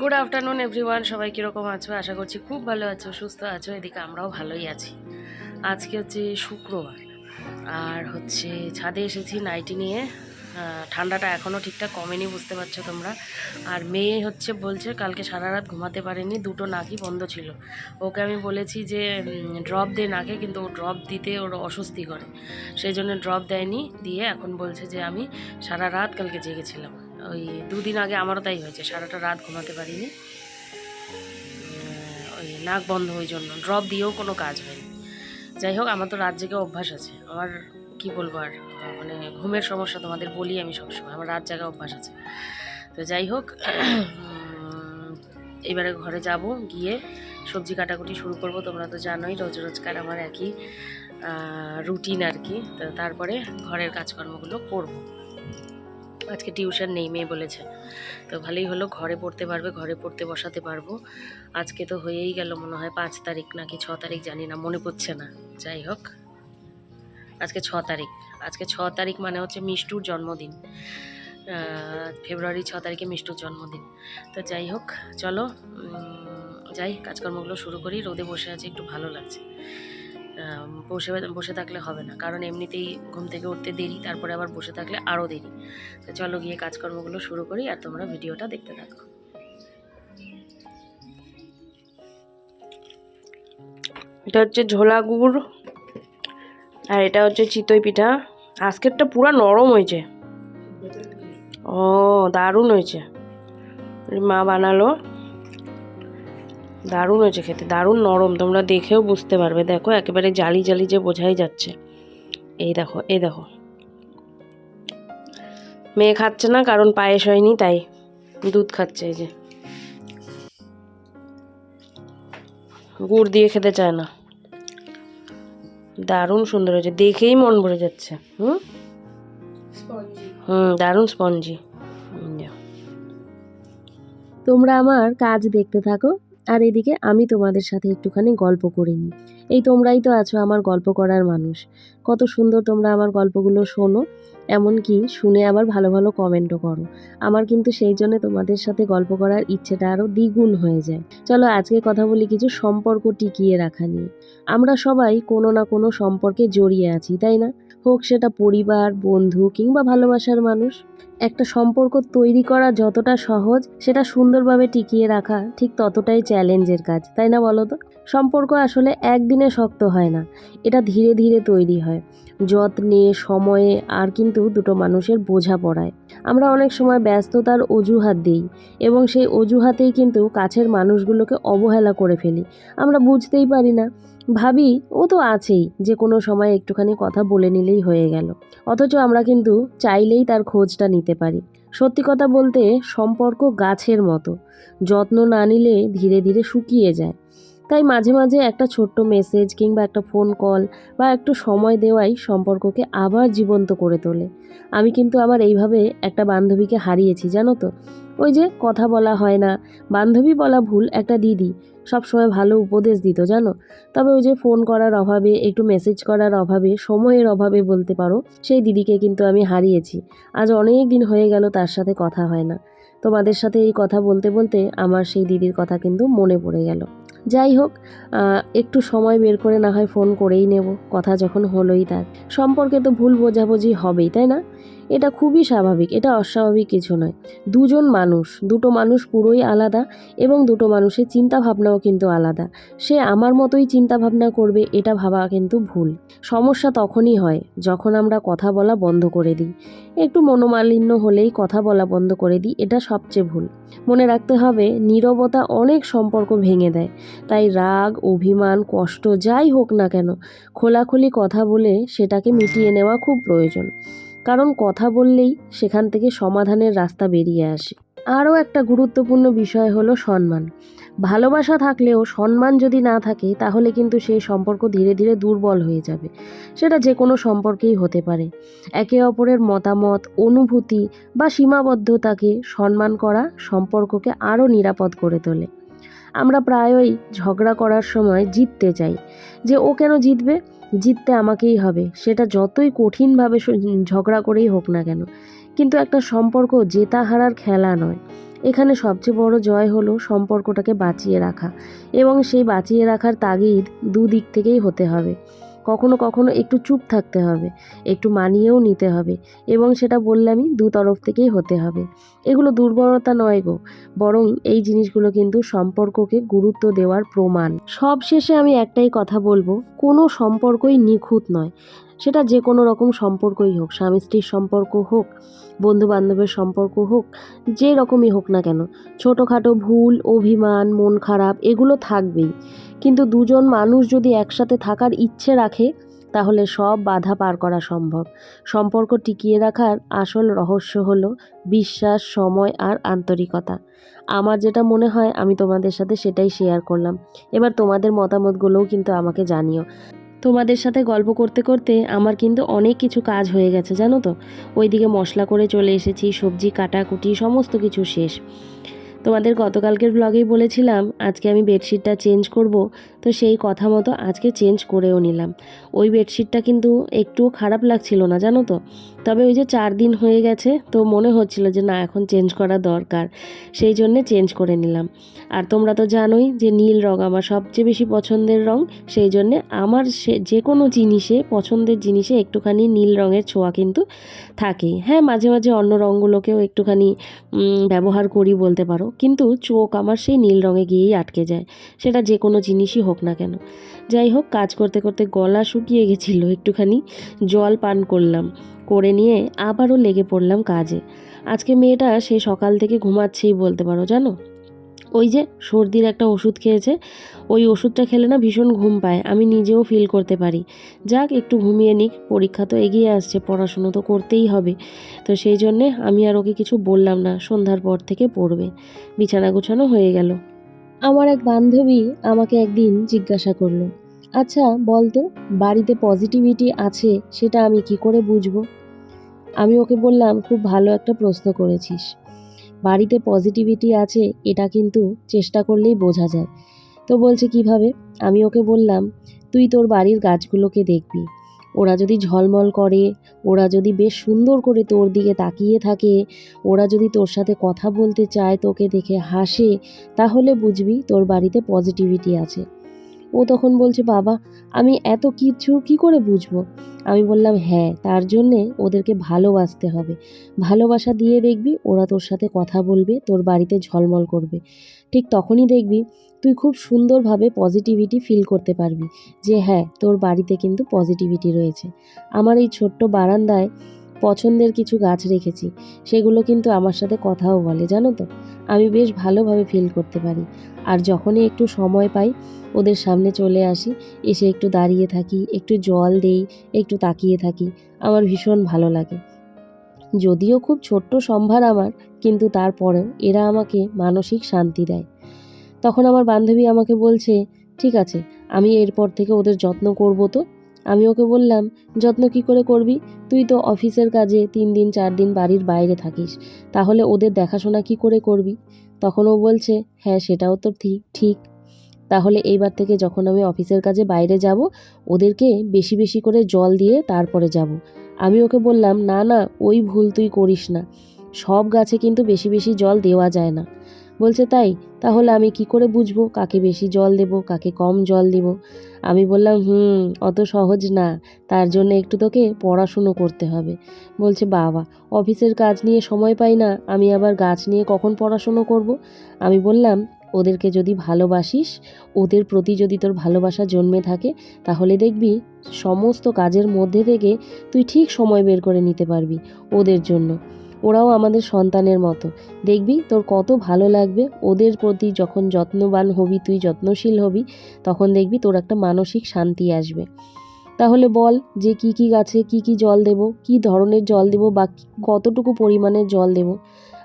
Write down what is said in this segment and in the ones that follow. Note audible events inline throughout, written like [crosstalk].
Good afternoon everyone সবাই কীরকম আছো? আশা করছি খুব ভালো আছো, সুস্থ আছো। এদিকে আমরাও ভালোই আছি। আজকে হচ্ছে শুক্রবার। আর হচ্ছে ছাদে এসেছি নাইটি নিয়ে। ঠান্ডাটা এখনও ঠিকঠাক কমেনি, বুঝতে পারছ তোমরা। আর মেয়ে হচ্ছে বলছে কালকে সারা রাত ঘুমাতে পারেনি, দুটো নাকই বন্ধ ছিল। ওকে আমি বলেছি যে ড্রপ দে নাকে, কিন্তু ও ড্রপ দিতে ওর অস্বস্তি করে। সেই জন্য ড্রপ দেয়নি, দিয়ে এখন বলছে যে আমি সারা রাত কালকে জেগেছিলাম। ওই দুদিন আগে আমারও তাই হয়েছে, সারাটা রাত ঘুমাতে পারিনি। ওই নাক বন্ধ ওই জন্য ড্রপ দিয়েও কোনো কাজ হয়নি। যাই হোক, আমার তো রাত জেগে অভ্যাস আছে। আমার কি বলব আর মানে ঘুমের সমস্যা তোমাদের বলি আমি সবসময়, আমার রাত জাগা অভ্যাস আছে। তো যাই হোক এবারে ঘরে যাব, গিয়ে সবজি কাটাকুটি শুরু করব। তোমরা তো জানোই, রোজ রোজকার আমার একই রুটিন আর কি। তো তারপরে ঘরের কাজকর্মগুলো করব। আজকে টিউশন নেই, মেয়ে বলেছে। তো ভালোই হলো, ঘরে পড়তে পারবে, ঘরে পড়তে বসাতে পারব। আজকে তো হয়েই গেল, মনে হয় পাঁচ তারিখ নাকি ছ তারিখ, জানি না, মনে পড়ছে না। যাই হোক, আজকে ছ তারিখ। আজকে ছ তারিখ মানে হচ্ছে মিষ্টুর জন্মদিন। ফেব্রুয়ারি ছ তারিখে মিষ্টুর জন্মদিন। তো যাই হোক, চলো যাই, কাজকর্মগুলো শুরু করি, রোদে বসে আছি, একটু ভালো লাগছে। বসে বসে থাকলে হবে না। কারণ এমনিতেই ঘুম থেকে উঠতে দেরি, তারপরে আবার বসে থাকলে আরও দেরি। তো চলো গিয়ে কাজকর্মগুলো শুরু করি আর তোমরা ভিডিওটা দেখতে থাকো। এটা হচ্ছে ঝোলা গুড় আর এটা হচ্ছে চিতই পিঠা। আজকেরটা পুরো নরম হয়েছে। ও, দারুণ হয়েছে। মা বানালো। দারুণ হয়েছে খেতে, দারুণ নরম, তোমরা দেখেও বুঝতে পারবে। দেখো, একেবারে জালি জালি যে বোঝাই যাচ্ছে। এই দেখো এই দেখো। মেয়ে খাচ্ছে না, কারণ পায়েস হয়নি, তাই দুধ খাচ্ছে এই যে। গুড় দিয়ে খেতে চায় না। দারুণ সুন্দর হয়েছে, দেখেই মন ভরে যাচ্ছে, হুম? হুম, দারুণ স্পঞ্জি। তোমরা আমার কাজ দেখতে থাকো। আর এদিকে আমি তোমাদের সাথে একটুখানি গল্প করে নিই এই তোমরাই তো আছো আমার গল্প করার মানুষ। কত সুন্দর তোমরা আমার গল্পগুলো শোনো, এমনকি শুনে আবার ভালো ভালো কমেন্টও করো। আমার কিন্তু সেই জন্য তোমাদের সাথে গল্প করার ইচ্ছেটা আরও দ্বিগুণ হয়ে যায়। চলো আজকে কথা বলি কিছু সম্পর্ক টিকিয়ে রাখা নিয়ে। আমরা সবাই কোনো না কোনো সম্পর্কে জড়িয়ে আছি, তাই না? হোক, সেটা পরিবার, বন্ধু কিংবা ভালোবাসার মানুষ। একটা সম্পর্ক তৈরি করা যতটা সহজ, সেটা সুন্দরভাবে টিকিয়ে রাখা ঠিক ততটাই চ্যালেঞ্জের কাজ, তাই না বলো তো? সম্পর্ক আসলে একদিনে শক্ত হয় না, এটা ধীরে ধীরে তৈরি হয়। যত্নে, সময়ে আর কিন্তু দুটো মানুষের বোঝা পড়ায়। আমরা অনেক সময় ব্যস্ততার অজুহাত দিই এবং সেই অজুহাতেই কিন্তু কাছের মানুষগুলোকে অবহেলা করে ফেলি। আমরা বুঝতেই পারি না ভাবি, ও তো আছেই, যে কোনো সময় একটুখানি কথা বলে নিলেই হয়ে গেল। অথচ আমরা কিন্তু চাইলেই তার খোঁজটা নিতে পারি। সত্যি কথা বলতে সম্পর্ক গাছের মতো। যত্ন না নিলে ধীরে ধীরে শুকিয়ে যায়। তাই মাঝে মাঝে একটা ছোট্ট মেসেজ কিংবা একটা ফোন কল বা একটু সময় দেওয়াই সম্পর্ককে আবার জীবন্ত করে তোলে। আমি কিন্তু আমার এইভাবে একটা বান্ধবীকে হারিয়েছি, জানো তো? ওই যে কথা বলা হয় না, বান্ধবী বলা ভুল একটা দিদি। সব সময় ভালো উপদেশ দিত, জানো? তবে ওই যে ফোন করার অভাবে, একটু মেসেজ করার অভাবে, সময়ের অভাবে বলতে পারো, সেই দিদিকে কিন্তু আমি হারিয়েছি। আজ অনেক দিন হয়ে গেল তার সাথে কথা হয় না। তোমাদের সাথে এই কথা বলতে বলতে আমার সেই দিদির কথা কিন্তু মনে পড়ে গেল। যাই হোক একটু সময় বের করে না হয় ফোন করেই নেব, কথা যখন হলোই তার। সম্পর্কে তো ভুল বোঝাবুঝি হবেই, তাই না? এটা খুবই স্বাভাবিক, এটা অস্বাভাবিক কিছু নয়। দুজন মানুষ, দুটো মানুষ পুরোই আলাদা এবং দুটো মানুষের চিন্তা ভাবনাও কিন্তু আলাদা। সে আমার মতোই চিন্তা ভাবনা করবে, এটা ভাবা কিন্তু ভুল। সমস্যা তখনই হয় যখন আমরা কথা বলা বন্ধ করে দিই। একটু মনোমালিন্য হলেই কথা বলা বন্ধ করে দিই, এটা সবচেয়ে ভুল। মনে রাখতে হবে, নীরবতা অনেক সম্পর্ক ভেঙে দেয়। তাই রাগ, অভিমান, কষ্ট যাই হোক না কেন, খোলাখুলি কথা বলে সেটাকে মিটিয়ে নেওয়া খুব প্রয়োজন। কারণ কথা বললেই সেখান থেকে সমাধানের রাস্তা বেরিয়ে আসে। আরও একটা গুরুত্বপূর্ণ বিষয় হলো সম্মান। ভালোবাসা থাকলেও সম্মান যদি না থাকে, তাহলে কিন্তু সেই সম্পর্ক ধীরে ধীরে দুর্বল হয়ে যাবে। সেটা যে কোনো সম্পর্কেই হতে পারে। একে অপরের মতামত, অনুভূতি বা সীমাবদ্ধতাকে সম্মান করা সম্পর্ককে আরও নিরাপদ করে তোলে। আমরা প্রায়ই ঝগড়া করার সময় জিততে চাই যে ও কেন জিতবে? জিততে আমাকেই হবে। সেটা যতই কঠিনভাবে ঝগড়া করেই হোক না কেন। কিন্তু একটা সম্পর্ক জেতা হারার খেলা নয়। এখানে সবচেয়ে বড় জয় হলো সম্পর্কটাকে বাঁচিয়ে রাখা। এবং সেই বাঁচিয়ে রাখার তাগিদ দুদিক থেকেই হতে হবে। কখনো কখনো একটু চুপ থাকতে হবে, একটু মানিয়েও নিতে হবে এবং সেটা বললামই দু তরফ থেকেই হতে হবে। এগুলো দুর্বলতা নয় গো, বরং এই জিনিসগুলো কিন্তু সম্পর্ককে গুরুত্ব দেওয়ার প্রমাণ। সব শেষে আমি একটাই কথা বলব, কোনো সম্পর্কই নিখুঁত নয়। সেটা যে কোনো রকম সম্পর্কই হোক, স্বামী স্ত্রীর সম্পর্ক হোক বন্ধু বান্ধবের সম্পর্ক হোক, যে রকমই হোক না কেন, ছোটোখাটো ভুল, অভিমান, মন খারাপ, এগুলো থাকবেই। কিন্তু দুজন মানুষ যদি একসাথে থাকার ইচ্ছে রাখে, তাহলে সব বাধা পার করা সম্ভব। সম্পর্ক টিকিয়ে রাখার আসল রহস্য হলো বিশ্বাস, সময় আর আন্তরিকতা। আমার যেটা মনে হয়, আমি তোমাদের সাথে সেটাই শেয়ার করলাম। এবার তোমাদের মতামতগুলোও কিন্তু আমাকে জানিও। তোমাদের সাথে গল্প করতে করতে আমার কিন্তু অনেক কিছু কাজ হয়ে গেছে, জানো তো? ওইদিকে মশলা করে চলে এসেছি, সবজি, কাটাকুটি, সমস্ত কিছু শেষ। তোমাদের গতকালকের ব্লগেই বলেছিলাম, আজকে আমি বেডশিটটা চেঞ্জ করব, তো সেই কথা মতো আজকে চেঞ্জ করেও নিলাম। ওই বেডশিটটা কিন্তু একটুও খারাপ লাগছিল না, জানো তো? তবে ওই যে চার দিন হয়ে গেছে, তো মনে হচ্ছিল যে না, এখন চেঞ্জ করা দরকার। সেই জন্যে চেঞ্জ করে নিলাম। আর তোমরা তো জানোই যে নীল রং আমার সবচেয়ে বেশি পছন্দের রং। সেই জন্যে আমার সে, যে কোনো জিনিসে, পছন্দের জিনিসে একটুখানি নীল রঙের ছোঁয়া কিন্তু থাকেই। হ্যাঁ মাঝে মাঝে অন্য রঙগুলোকেও একটুখানি ব্যবহার করি বলতে পারো। কিন্তু চোখ আমার সেই নীল রঙে গিয়েই আটকে যায়। সেটা যে কোনো জিনিসই হোক না কেন। যাই হোক, কাজ করতে করতে গলা শুকিয়ে গেছিল। একটুখানি জল পান করলাম। করে নিয়ে আবারও লেগে পড়লাম কাজে। আজকে মেয়েটা সেই সকাল থেকে ঘুমাচ্ছেই বলতে পারো, জানো? ওই যে সর্দির একটা ওষুধ খেয়েছে, ওই ওষুধটা খেলে না ভীষণ ঘুম পায়, আমি নিজেও ফিল করতে পারি। যাক, একটু ঘুমিয়ে নিক, পরীক্ষা তো এগিয়ে আসছে, পড়াশুনো তো করতেই হবে। তো সেই জন্যে আমি আর ওকে কিছু বললাম না, সন্ধ্যার পর থেকে পড়বে। বিছানা গোছানো হয়ে গেল। আমার এক বান্ধবী আমাকে একদিন জিজ্ঞাসা করল আচ্ছা বলতো বাড়িতে পজিটিভিটি আছে সেটা আমি কি করে বুঝব? আমি ওকে বললাম, খুব ভালো একটা প্রশ্ন করেছিস। বাড়িতে পজিটিভিটি আছে, এটা কিন্তু চেষ্টা করলেই বোঝা যায়। তো বলছে, কীভাবে? আমি ওকে বললাম, তুই তোর বাড়ির গাছগুলোকে দেখবি। ওরা যদি ঝলমল করে, ওরা যদি বেশ সুন্দর করে তোর দিকে তাকিয়ে থাকে, ওরা যদি তোর সাথে কথা বলতে চায়, তোকে দেখে হাসে, তাহলে বুঝবি তোর বাড়িতে পজিটিভিটি আছে। ও তখন বলছে, বাবা, আমি এত কিছু কি করে বুঝব? আমি বললাম হ্যাঁ তার জন্যে ওদেরকে ভালোবাসতে হবে। ভালোবাসা দিয়ে দেখবি ওরা তোর সাথে কথা বলবে, তোর বাড়িতে ঝলমল করবে। ঠিক তখনই দেখবি তুই খুব সুন্দরভাবে পজিটিভিটি ফিল করতে পারবি যে হ্যাঁ তোর বাড়িতে কিন্তু পজিটিভিটি রয়েছে। আমার এই ছোট্ট বারান্দায় পছন্দের কিছু গাছ রেখেছি, সেগুলো কিন্তু আমার সাথে কথাও বলে, জানো তো? আমি বেশ ভালোভাবে ফিল করতে পারি। আর যখনই একটু সময় পাই, ওদের সামনে চলে আসি, এসে একটু দাঁড়িয়ে থাকি, একটু জল দেই, একটু তাকিয়ে থাকি, আমার ভীষণ ভালো লাগে। যদিও খুব ছোট্ট সম্ভার আমার, কিন্তু তারপরেও এরা আমাকে মানসিক শান্তি দেয়। তখন আমার বান্ধবী আমাকে বলছে, ঠিক আছে, আমি এরপর থেকে ওদের যত্ন করব তো? আমি ওকে বললাম, যত্ন কি করে করবি? তুই তো অফিসের কাজে তিন দিন, চার দিন বাড়ির বাইরে থাকিস, তাহলে ওদের দেখাশোনা কি করে করবি? তখন ও বলছে হ্যাঁ সেটাও তো ঠিক ঠিক। তাহলে এইবার থেকে যখন আমি অফিসের কাজে বাইরে যাব, ওদেরকে বেশি বেশি করে জল দিয়ে তারপরে যাব। আমি ওকে বললাম, না না, ওই ভুল তুই করিস না। সব গাছে কিন্তু বেশি বেশি জল দেওয়া যায় না। বলছে, তাই? তাহলে আমি কি করে বুঝব? কাকে বেশি জল দেব, কাকে কম জল দেব? আমি বললাম, হুম, অত সহজ না। তার জন্য একটু তোকে পড়াশুনো করতে হবে। বলছে, বাবা, অফিসের কাজ নিয়ে সময় পাই না, আমি আবার গাছ নিয়ে কখন পড়াশুনো করব? আমি বললাম, ওদেরকে যদি ভালোবাসিস, ওদের প্রতি যদি তোর ভালোবাসা জন্মে থাকে, তাহলে দেখবি সমস্ত কাজের মধ্যে থেকে তুই ঠিক সময় বের করে নিতে পারবি ওদের জন্য। ওরাও আমাদের সন্তানের মতো। দেখবি তোর কত ভালো লাগবে। ওদের প্রতি যখন যত্নবান হবি, তুই যত্নশীল হবি, তখন দেখবি তোর একটা মানসিক শান্তি আসবে। তাহলে বল যে কি কি গাছে কি কি জল দেব, কি ধরনের জল দেব বা কতটুকু পরিমাণের জল দেব।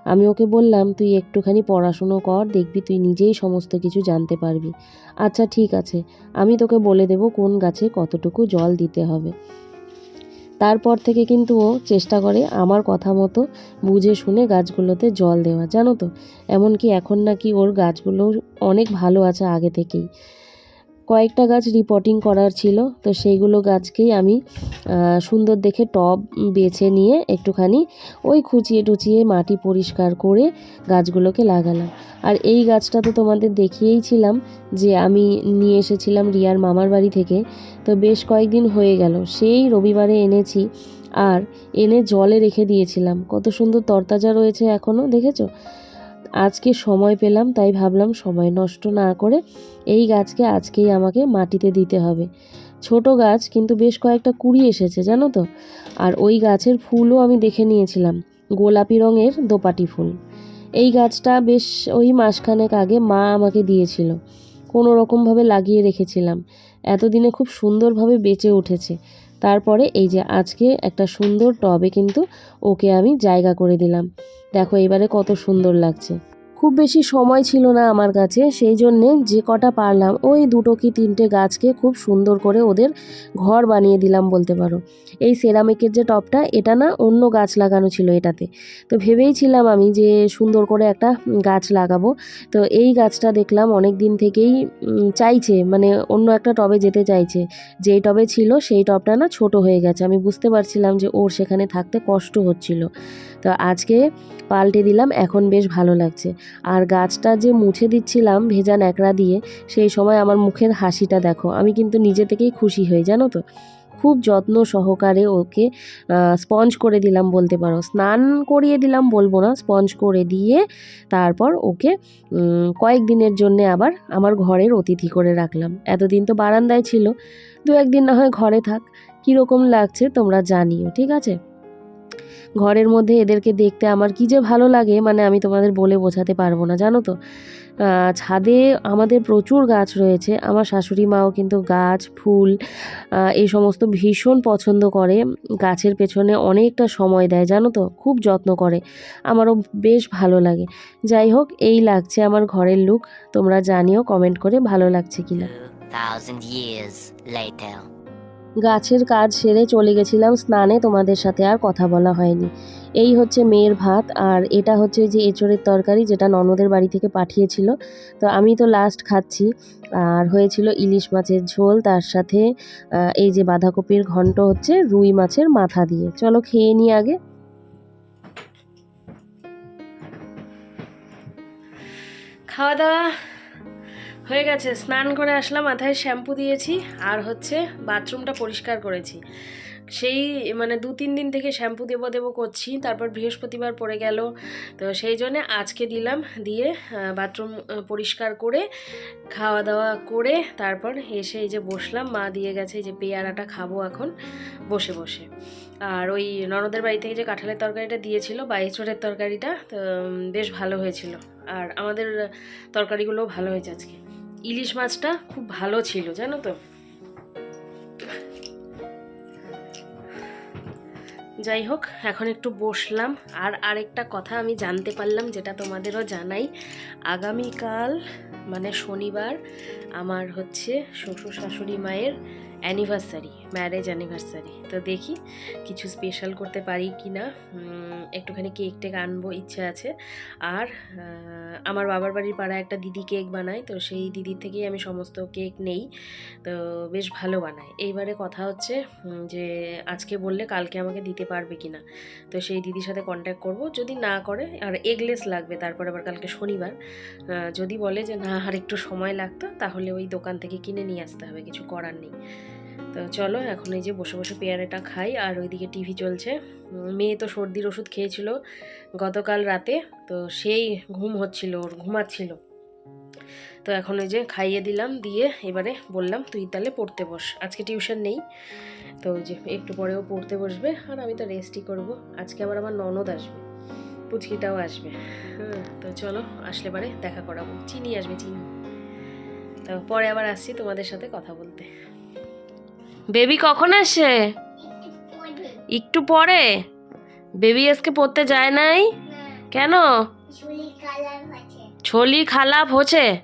আমি ওকে বললাম, তুই একটুখানি পড়াশুনো কর, দেখবি তুই নিজেই সমস্ত কিছু জানতে পারবি। আচ্ছা ঠিক আছে। আমি তোকে বলে দেব কোন গাছে কতটুকু জল দিতে হবে। তারপর থেকে কিন্তু ও চেষ্টা করে আমার কথা মতো বুঝে শুনে গাছগুলোতে জল দেওয়া, জানো তো? এমনকি এখন নাকি ওর গাছগুলো অনেক ভালো আছে আগে থেকেই। কয়েকটা গাছ রিপোর্টিং করার ছিল, তো সেইগুলো গাছকেই আমি সুন্দর দেখে টব বেছে নিয়ে একটুখানি ওই খুঁচিয়ে টুচিয়ে মাটি পরিষ্কার করে গাছগুলোকে লাগালাম। আর এই গাছটা তো তোমাদের দেখিয়েইছিলাম যে আমি নিয়ে এসেছিলাম রিয়ার মামার বাড়ি থেকে, তো বেশ কয়েকদিন হয়ে গেল। সেই রবিবারে এনেছি আর এনে জলে রেখে দিয়েছিলাম। কত সুন্দর তরতাজা রয়েছে এখনও দেখেছ? আজকে সময় পেলাম, তাই ভাবলাম সময় নষ্ট না করে এই গাছকে আজকেই আমাকে মাটিতে দিতে হবে। ছোট গাছ, কিন্তু বেশ কয়েকটা কুড়ি এসেছে, জানো তো? আর ওই গাছের ফুলও আমি দেখে নিয়েছিলাম, গোলাপি রঙের দোপাটি ফুল। এই গাছটা বেশ ওই মাসখানেক আগে মা আমাকে দিয়েছিল। কোনো রকমভাবে লাগিয়ে রেখেছিলাম। এতদিনে খুব সুন্দরভাবে বেঁচে উঠেছে। তারপরে এই যে আজকে একটা সুন্দর টবে কিন্তু ওকে আমি জায়গা করে দিলাম। দেখো এবারে কত সুন্দর লাগছে। খুব বেশি সময় ছিল না আমার কাছে, সেই জন্যে যে কটা পারলাম, ওই দুটো কি তিনটে গাছকে খুব সুন্দর করে ওদের ঘর বানিয়ে দিলাম বলতে পারো। এই সেরামিকের যে টপটা, এটা না অন্য গাছ লাগানো ছিল এটাতে। তো ভেবেইছিলাম আমি যে সুন্দর করে একটা গাছ লাগাবো। তো এই গাছটা দেখলাম অনেক দিন থেকেই চাইছে মানে অন্য একটা টবে যেতে চাইছে। যেই টবে ছিল, সেই টবটা না ছোট হয়ে গেছে। আমি বুঝতে পারছিলাম যে ওর সেখানে থাকতে কষ্ট হচ্ছিল। তো আজকে পাল্টে দিলাম, এখন বেশ ভালো লাগছে। আর গাছটা যে মুছে দিচ্ছিলাম ভেজা ন্যাকড়া দিয়ে, সেই সময় আমার মুখের হাসিটা দেখো, আমি কিন্তু নিজে থেকেই খুশি হই, জানো তো? খুব যত্ন সহকারে ওকে স্পঞ্জ করে দিলাম বলতে পারো। স্নান করিয়ে দিলাম বলব না, স্পঞ্জ করে দিয়ে তারপর ওকে কয়েকদিনের জন্যে আবার আমার ঘরের অতিথি করে রাখলাম। এতদিন তো বারান্দায় ছিল দু একদিন না হয় ঘরে থাক, কীরকম লাগছে তোমরা জানিও, ঠিক আছে? ঘরের মধ্যে এদেরকে দেখতে আমার কি যে ভালো লাগে মানে আমি তোমাদের বলে বোঝাতে পারব না জানো তো? ছাদে আমাদের প্রচুর গাছ রয়েছে আমার শাশুড়ি মাও কিন্তু গাছ ফুল এই সমস্ত ভীষণ পছন্দ করে। গাছের পেছনে অনেকটা সময় দেয় জানো তো? খুব যত্ন করে আমারও বেশ ভালো লাগে। যাই হোক এই লাগছে আমার ঘরের লুক তোমরা জানিও কমেন্ট করে ভালো লাগছে কিনা। 2,000 years later. গাছের কাজ সেরে চলে গেছিলাম স্নানে, তোমাদের সাথে আর কথা বলা হয়নি। এই হচ্ছে মেয়ের ভাত, আর এটা হচ্ছে যে এঁচড়ের তরকারি যেটা ননদের বাড়ি থেকে পাঠিয়েছিল। তো আমি তো লাস্ট খাচ্ছি, আর হয়েছিল ইলিশ মাছের ঝোল, তার সাথে এই যে বাঁধাকপির ঘন্ট হচ্ছে রুই মাছের মাথা দিয়ে। চলো খেয়ে নিই আগে। খাওয়া দাওয়া হয়ে গেছে, স্নান করে আসলাম, মাথায় শ্যাম্পু দিয়েছি, আর হচ্ছে বাথরুমটা পরিষ্কার করেছি। সেই মানে দু তিন দিন থেকে শ্যাম্পু দেবো দেবো করছি, তারপর বৃহস্পতিবার পড়ে গেল, তো সেই জন্যে আজকে দিলাম, দিয়ে বাথরুম পরিষ্কার করে, খাওয়া দাওয়া করে, তারপর এসে এই যে বসলাম, মা দিয়ে গেছে যে পেয়ারাটা খাব এখন, বসে বসে। আর ওই ননদের বাড়ি থেকে যে কাঁঠালের তরকারিটা দিয়েছিল, বা এঁচড়ের তরকারিটা, তো বেশ ভালো হয়েছিল। আর আমাদের তরকারিগুলোও ভালো হয়েছে আজকে। ইলিশ মাছটা খুব ভালো ছিল, জানো তো? যাই হোক, এখন একটু বসলাম। আর আরেকটা কথা আমি জানতে পারলাম, যেটা তোমাদেরও জানাই। আগামীকাল মানে শনিবার, আমার হচ্ছে শ্বশুর শাশুড়ি মায়ের অ্যানিভার্সারি ম্যারেজ অ্যানিভার্সারি তো দেখি কিছু স্পেশাল করতে পারি কি না একটুখানি কেক টেক আনব, ইচ্ছে আছে। আর আমার বাবার বাড়ির পাড়ায় একটা দিদি কেক বানায়, তো সেই দিদির থেকেই আমি সমস্ত কেক নেই। তো বেশ ভালো বানায়। এইবারে কথা হচ্ছে যে আজকে বললে কালকে আমাকে দিতে পারবে কি না তো সেই দিদির সাথে কন্ট্যাক্ট করব। যদি না করে, আর এগলেস লাগবে, তারপর আবার কালকে শনিবার যদি বলে যে না, আর একটু সময় লাগতো, তাহলে ওই দোকান থেকে কিনে নিয়ে আসতে হবে। কিছু করার নেই। তো চলো, এখন এই যে বসে বসে পেয়ারাটা খাই, আর ওইদিকে টিভি চলছে। মেয়ে তো সর্দির ওষুধ খেয়েছিল গতকাল রাতে, তো সেই ঘুম হচ্ছিল, ওর ঘুমাচ্ছিল। তো এখন ওই যে খাইয়ে দিলাম, দিয়ে এবারে বললাম, তুই তাহলে পড়তে বস, আজকে টিউশন নেই। তো ওই যে একটু পরেও পড়তে বসবে, আর আমি তো রেস্টই করব। আজকে আবার আমার ননদ আসবে, পুচকিটাও আসবে। তো চলো, আসলে পারে দেখা করাবো। চিনি আসবে, চিনি। তো পরে আবার আসছি তোমাদের সাথে কথা বলতে। বেবি কখন আসে? একটু পরে? বেবি আজকে পড়তে যায় নাই? কেন? ছলি খালাপ হচ্ছে।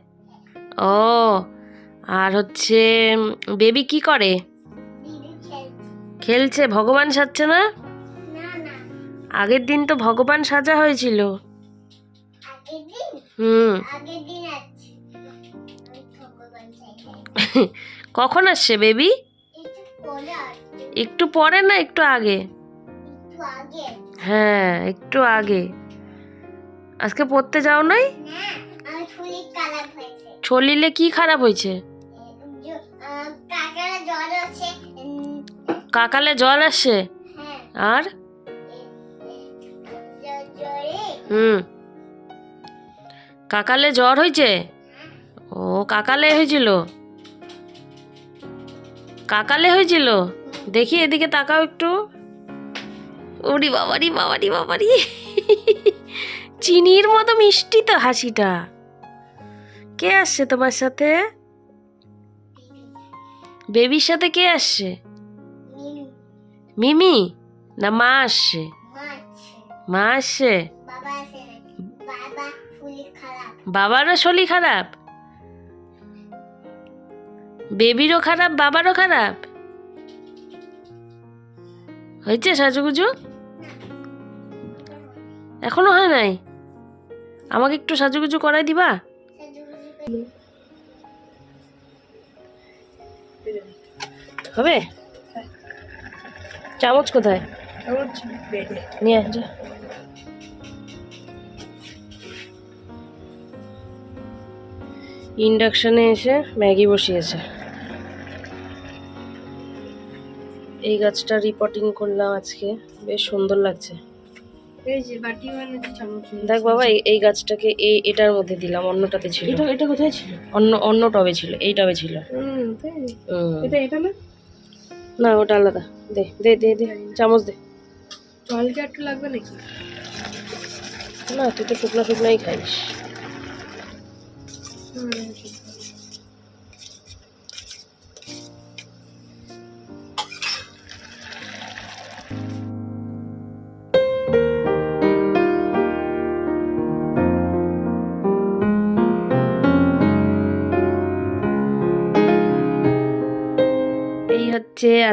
ও আর হচ্ছে বেবি কি করে? খেলছে ভগবান সাজছে না? আগের দিন তো ভগবান সাজা হয়েছিল। হুম। কখন আসছে বেবি? একটু পরে না একটু আগে? হ্যাঁ একটু আগে। আজকে পড়তে যাও নাই? ছলিলে কি খারাপ হয়েছে? কাকালে জল আসছে আর? হুম। কাকালে জ্বর হয়েছে? ও কাকালে হয়েছিল? কাকালে হয়েছিল? দেখি এদিকে তাকাও একটু। ওরি বাবারি বাবারি বাবারি চিনির মতো মিষ্টি তো হাসিটা। কে আসছে তোমার সাথে? বেবির সাথে কে আসছে? মিমি। না, মা আসছে। মা আসছে? বাবারও শরীর খারাপ? বেবিরও খারাপ, বাবারও খারাপ? হয়েছে সাজুগুজু? এখনও হয় নাই? আমাকে একটু সাজুগুজু করাই দিবা? হবে? চামচ কোথায়? নিয়ে যা। ইন্ডাকশনে এসে ম্যাগি বসিয়েছে। এই গাছটা রিপোর্টিং করলাম আজকে। বেশ সুন্দর লাগছে। দেখ বাবা এই গাছটাকে এই এটার মধ্যে দিলাম অন্যটাতে ছিল। এটা এটা কোথায় ছিল? অন্য অন্য টবে ছিল এই টবে ছিল। হুম হুম। এটা এটা না? না ওটা আলাদা। দে দে দে দে চামচ দে। জল কি একটু লাগবে নাকি? না তুই তো শুকনো শুকনোই খাইস। এই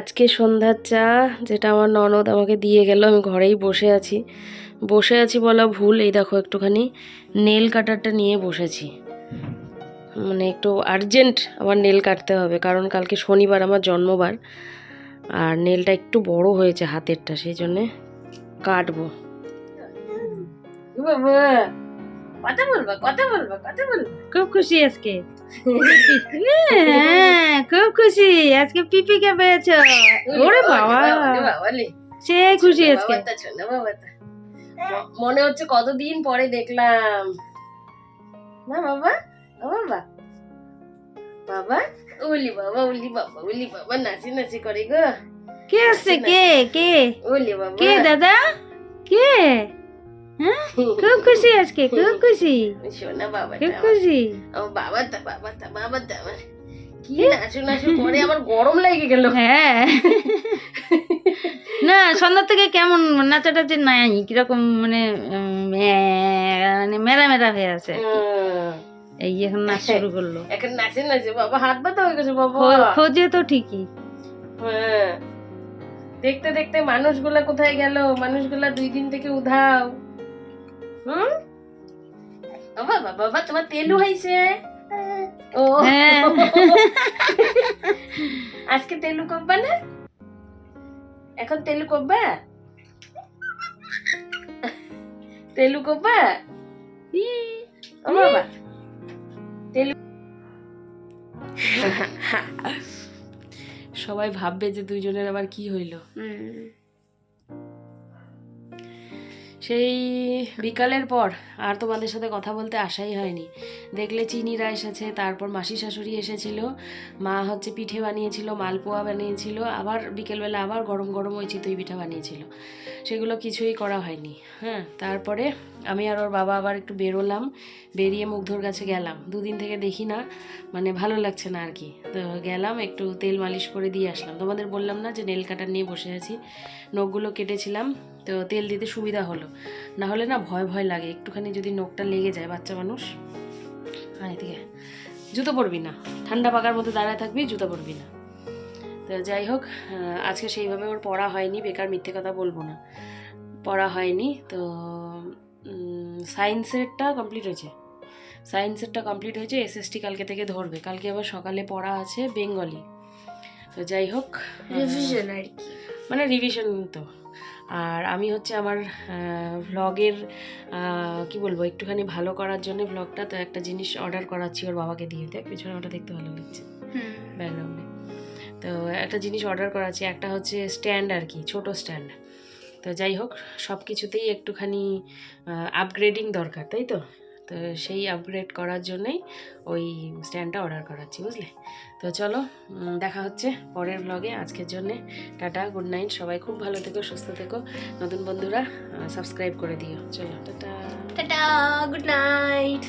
আজকে সন্ধ্যার চা যেটা আমার ননদ আমাকে দিয়ে গেল, আমি ঘরেই বসে আছি। বসে আছি বলা ভুল, এই দেখো একটুখানি নেল কাটারটা নিয়ে বসেছি। মানে একটু আর্জেন্ট আমার নেল কাটতে হবে, কারণ কালকে শনিবার আমার জন্মবার, আর নেলটা একটু বড় হয়েছে হাতেরটা, সেই জন্যে কাটবো। কথা বলবা কথা বলবা কথা বলবা। খুব খুশি আজকে। হ্যাঁ খুব খুশি আজকে পিপিকে পেয়েছ? ওরে বাবা। সে খুশি আজকে। মনে হচ্ছে কতদিন পরে দেখলাম। না বাবা বাবা। বাবা উলি বাবা উলি বাবা উলি বাবা নাচি নাচি করে গো। কে আসছে? কে? কে? উলি বাবা। কে দাদা? কে? হ্যাঁ খুব খুশি আজকে খুব খুশি। শোনা বাবা খুব খুশি। ও বাবাটা বাবাটা বাবাটা আমার। কি নাচু নাচু করে আমার গরম লেগে গেল। হ্যাঁ। না সন্ধ্যা থেকে কেমন নাচাটা যে নাই কীরকম মানে মানে মেরা মেরা হয়ে আছে। এই এখন নাচ শুরু করল। এখন নাচে নাচে বাবা হাত ব্যথা হয়ে গেছে বাবা। খোঁজে তো ঠিকই। হ্যাঁ। দেখতে দেখতে মানুষগুলা কোথায় গেল? মানুষগুলা দুই দিন থেকে উধাও। হুম? বাবা বাবা তোমার তেলু হয়েছে। ও হ্যাঁ। [laughs] আজকে তেলু করবা না? এখন তেলু করবা তেলু করবা ও বাবা। তেলু সবাই ভাববে যে দুইজনের আবার কি হইল। সেই বিকালের পর আর তোমাদের সাথে কথা বলতে আসাই হয়নি। দেখলে চিনিরা এসেছে, তারপর মাসি শাশুড়ি এসেছিল, মা হচ্ছে পিঠে বানিয়েছিল, মালপোয়া বানিয়েছিল, আবার বিকেলবেলা আবার গরম গরম ওই চিতই পিঠা বানিয়েছিল। সেগুলো কিছুই করা হয়নি হ্যাঁ তারপরে আমি আর ওর বাবা আবার একটু বেরোলাম, বেরিয়ে মুগ্ধর কাছে গেলাম। দুদিন থেকে দেখি না মানে ভালো লাগছে না আর কি। তো গেলাম, একটু তেল মালিশ করে দিয়ে আসলাম। তোমাদের বললাম না যে নেল কাটার নিয়ে বসে আছি। নখগুলো কেটেছিলাম, তো তেল দিতে সুবিধা হলো। না হলে না ভয় ভয় লাগে, একটুখানি যদি নখটা লেগে যায়, বাচ্চা মানুষ। হ্যাঁ এদিকে জুতো পরবি না। ঠান্ডা পাকার মতো দাঁড়ায় থাকবি, জুতো পরবি না। তো যাই হোক আজকে সেইভাবে ওর পড়া হয়নি, বেকার মিথ্যে কথা বলব না। পড়া হয়নি, তো সায়েন্সেরটা কমপ্লিট হয়েছে। সায়েন্সেরটা কমপ্লিট হয়েছে এসএসটি কালকে থেকে ধরবে। কালকে আবার সকালে পড়া আছে বেঙ্গলি। তো যাই হোক রিভিশন আর কি। মানে রিভিশন তো। আর আমি হচ্ছে আমার ভ্লগের কি বলব একটুখানি ভালো করার জন্য ভ্লগটা তো একটা জিনিস অর্ডার করাচ্ছি ওর বাবাকে দিয়ে। দেখ পিছনে ওটা দেখতে ভালো লাগছে। হুম। ব্যাকগ্রাউন্ডে তো একটা জিনিস অর্ডার করাচ্ছি একটা হচ্ছে স্ট্যান্ড আর কি ছোট স্ট্যান্ড তো যাই হোক সব কিছুতেই একটুখানি আপগ্রেডিং দরকার, তাই তো? তো সেই আপগ্রেড করার জন্যই ওই স্ট্যান্ডটা অর্ডার করাচ্ছি, বুঝলে? তো চলো দেখা হচ্ছে পরের ব্লগে আজকের জন্যে টাটা গুড নাইট সবাই খুব ভালো থেকো, সুস্থ থেকো। নতুন বন্ধুরা সাবস্ক্রাইব করে দিও। চলো, টাটা। Tata good night